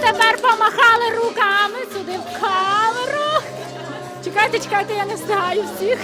Тепер помахали руками сюди в камеру. Чекайте, чекайте, я не встигаю всіх.